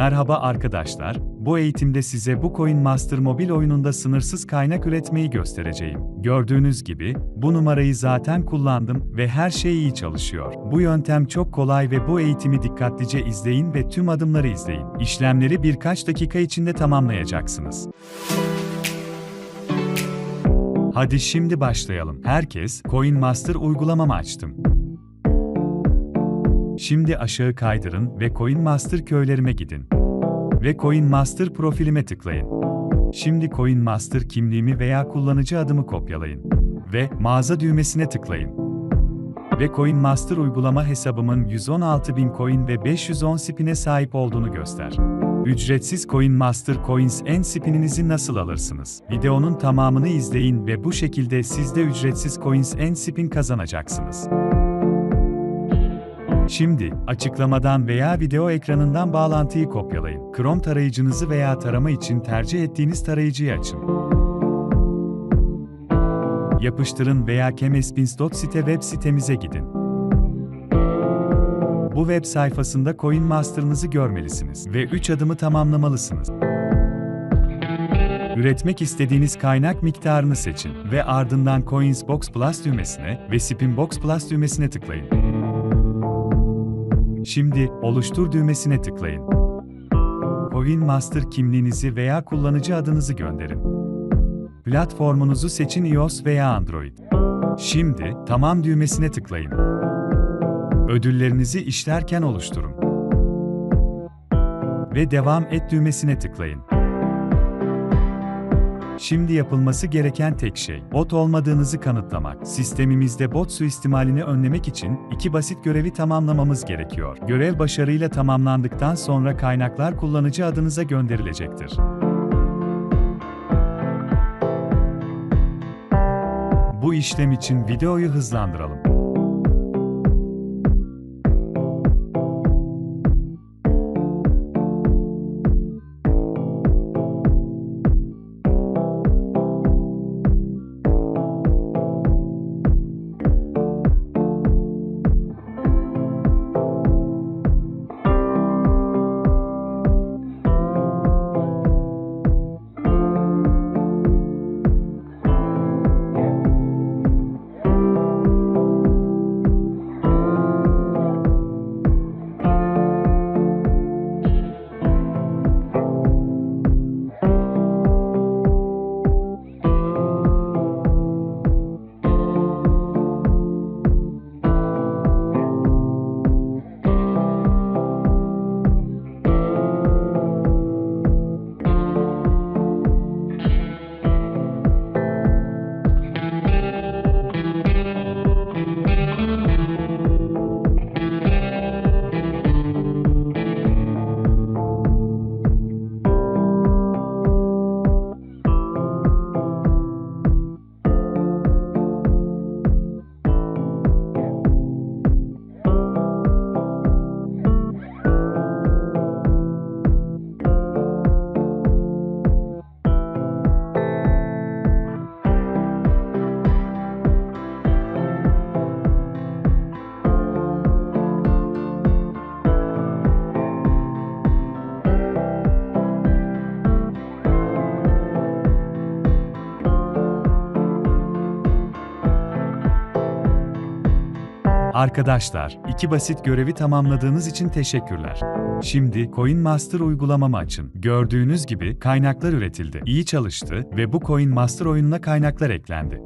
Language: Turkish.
Merhaba arkadaşlar, bu eğitimde size bu Coin Master mobil oyununda sınırsız kaynak üretmeyi göstereceğim. Gördüğünüz gibi, bu numarayı zaten kullandım ve her şey iyi çalışıyor. Bu yöntem çok kolay ve bu eğitimi dikkatlice izleyin ve tüm adımları izleyin. İşlemleri birkaç dakika içinde tamamlayacaksınız. Hadi şimdi başlayalım. Herkes Coin Master uygulamamı açtım. Şimdi aşağı kaydırın ve Coin Master köylerime gidin. Ve Coin Master profilime tıklayın. Şimdi Coin Master kimliğimi veya kullanıcı adımı kopyalayın. Ve mağaza düğmesine tıklayın. Ve Coin Master uygulama hesabımın 116.000 coin ve 510 spin'e sahip olduğunu göster. Ücretsiz Coin Master Coins en spininizi nasıl alırsınız? Videonun tamamını izleyin ve bu şekilde siz de ücretsiz Coins en spin kazanacaksınız. Şimdi, açıklamadan veya video ekranından bağlantıyı kopyalayın. Chrome tarayıcınızı veya tarama için tercih ettiğiniz tarayıcıyı açın. Yapıştırın veya chemespins.site web sitemize gidin. Bu web sayfasında Coin Master'ınızı görmelisiniz ve 3 adımı tamamlamalısınız. Üretmek istediğiniz kaynak miktarını seçin ve ardından Coinsbox Plus düğmesine ve Spinbox Plus düğmesine tıklayın. Şimdi oluştur düğmesine tıklayın. Coin Master kimliğinizi veya kullanıcı adınızı gönderin. Platformunuzu seçin iOS veya Android. Şimdi tamam düğmesine tıklayın. Ödüllerinizi işlerken oluşturun. Ve devam et düğmesine tıklayın. Şimdi yapılması gereken tek şey, bot olmadığınızı kanıtlamak. Sistemimizde bot suistimalini önlemek için iki basit görevi tamamlamamız gerekiyor. Görev başarıyla tamamlandıktan sonra kaynaklar kullanıcı adınıza gönderilecektir. Bu işlem için videoyu hızlandıralım. Arkadaşlar, iki basit görevi tamamladığınız için teşekkürler. Şimdi Coin Master uygulamamı açın. Gördüğünüz gibi kaynaklar üretildi, iyi çalıştı ve bu Coin Master oyununa kaynaklar eklendi.